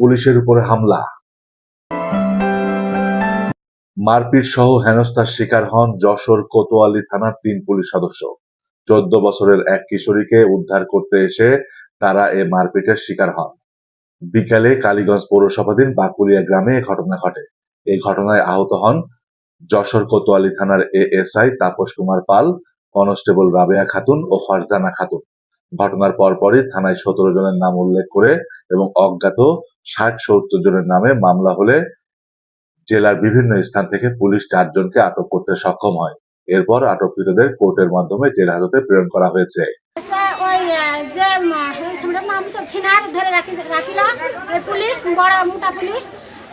পুলিশের উপরে হামলা। মারপিট সহ হেনস্থার শিকার হন যশোর কোতোয়ালি থানার তিন পুলিশ সদস্য। চোদ্দ বছরের এক কিশোরীকে উদ্ধার করতে এসে তারা এ মারপিটের শিকার হন। বিকালে কালীগঞ্জ পৌরসভাধীন বাকুলিয়া গ্রামে এ ঘটনা ঘটে। এই ঘটনায় আহত হন যশোর কোতোয়ালি থানার এএসআই তাপস কুমার পাল, কনস্টেবল রাবেয়া খাতুন ও ফারজানা খাতুন। ঘটনার পরপরই থানায় সতেরো জনের নাম উল্লেখ করে এবং অজ্ঞাত ষাট সত্তর জনের নামে মামলা হলে জেলার বিভিন্ন স্থান থেকে পুলিশ চারজনকে আটক করতে সক্ষম হয়। এরপর আটককৃতদের কোর্টের মাধ্যমে জেল হাজতে প্রেরণ করা হয়েছে।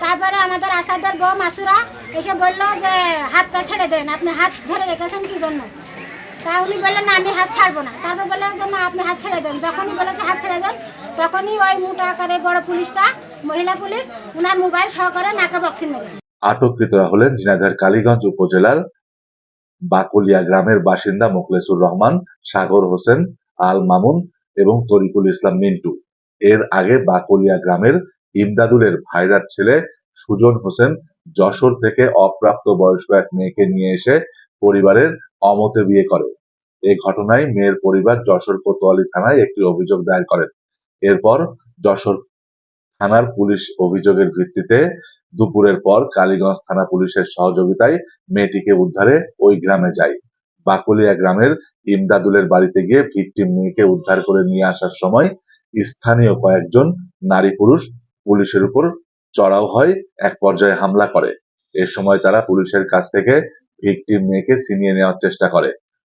তারপরে আমাদের আসাদের বউ মাসুরা এসে বলল যে, হাতটা ছেড়ে দেন, আপনি হাত ধরে রেখেছেন কি জন্য? তা উনি বললেন আমি হাত ছাড়বো না। তারপর বললেন যে, না, আপনি হাত ছেড়ে দেন। যখনই বলেছে হাত ছেড়ে দেন, তখনই ওই মোটা আকারে বড় পুলিশটা, মহিলা পুলিশ ওনার মোবাইল সহকারে নাকা বক্সিং মেরে। আটককৃতরা হলেন ঝিনাইদহের কালীগঞ্জ উপজেলার বাকুলিয়া গ্রামের বাসিন্দা মোখলেসুর রহমান, সাগর হোসেন, আল মামুন এবং তরিকুল ইসলাম মিন্টু। এর আগে বাকুলিয়া গ্রামের ইমদাদুলের ভাইরার ছেলে সুজন হোসেন যশোর থেকে অপ্রাপ্ত বয়স্ক এক মেয়েকে নিয়ে এসে পরিবারের অমতে বিয়ে করে এই ঘটনায় মেয়ের পরিবার যশোর কোতোয়ালি থানায় একটি অভিযোগ দায়ের করেন। এরপর যশোর থানার পুলিশ অভিযোগের ভিত্তিতে দুপুরের পর কালীগঞ্জ থানা পুলিশের সহযোগিতায় মেয়েটিকে উদ্ধারে ওই গ্রামে যায় বাকুলিয়া গ্রামের ইমদাদুলের বাড়িতে গিয়ে ভিকটিম মেয়েকে উদ্ধার করে নিয়ে আসার সময় স্থানীয় কয়েকজন নারী পুরুষ পুলিশের উপর চড়াও হয়, এক পর্যায়ে হামলা করে। এ সময় তারা পুলিশের কাছ থেকে ভিকটিম মেয়েকে ছিনিয়ে নেওয়ার চেষ্টা করে।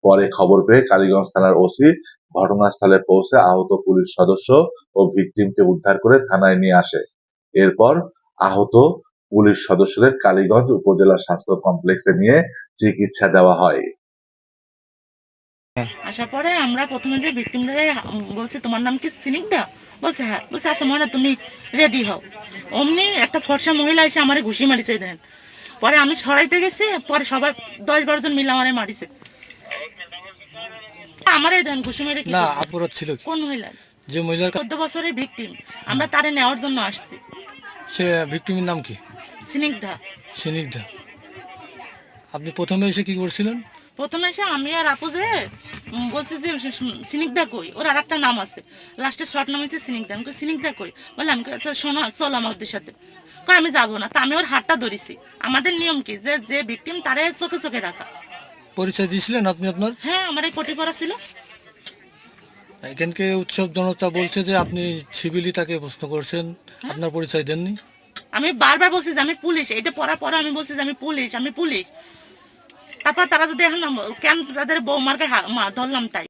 পরে খবর পেয়ে কালীগঞ্জ থানার ওসি ঘটনাস্থলে পৌঁছে আহত পুলিশ সদস্য ও ভিকটিমকে উদ্ধার করে থানায় নিয়ে আসে। এরপর আহত পুলিশ সদস্যদের কালীগঞ্জ উপজেলা স্বাস্থ্য কমপ্লেক্সে নিয়ে চিকিৎসা দেওয়া হয়। আসার পরে আমরা প্রথমে যে ভিক্টিমটারে বলছি, তোমার নাম কি সিনিকদা? বলছে হ্যাঁ। বলছে আচ্ছা মনে তুমি রেডি হও। অমনি একটা ফর্সা মহিলা এসে আমারে ঘুষি মারিছে দেন পরে আমি সরাইতে গেছি পরে সবাই দশ বারো জন মিলে আমারে মারিছে। আমার এই দেন ঘুষি মেরে না অপরাধ ছিল কোন মহিলা যে মহিলার চোদ্দ বছরের ভিকটিম আমরা তারে নেওয়ার জন্য আসছি। সে ভিক্টিমের নাম কি? সিনিগ্ধা সিনিগ্ধা আপনি প্রথমে এসে কি করছিলেন? প্রথমে এসে আমি আর আপু যে বলছি যে সিনিকদা কই? ওর আর একটা নাম আছে। লাস্টে শর্ট নাম হচ্ছে সিনিকদা আমি সিনিকদা কই? বলে আমি আচ্ছা শোনো চলো আমাদের সাথে। কই আমি যাব না। তা আমি ওর হাতটা ধরেছি। আমাদের নিয়ম কি? যে যে ভিকটিম তারে চোখে চোখে রাখা। পরিচয় দিয়েছিলেন আপনি আপনার? হ্যাঁ আমার এই কোটি পড়া ছিল। এখানকে উৎসব জনতা বলছে যে আপনি সিভিলি তাকে প্রশ্ন করছেন। আপনার পরিচয় দেননি? আমি বারবার বলছি যে আমি পুলিশ। এটা পড়ার পরে আমি বলছি যে আমি পুলিশ আমি পুলিশ। তারপর তারা যদি এখন কেন তাদের বৌমার্কে ধরলাম তাই?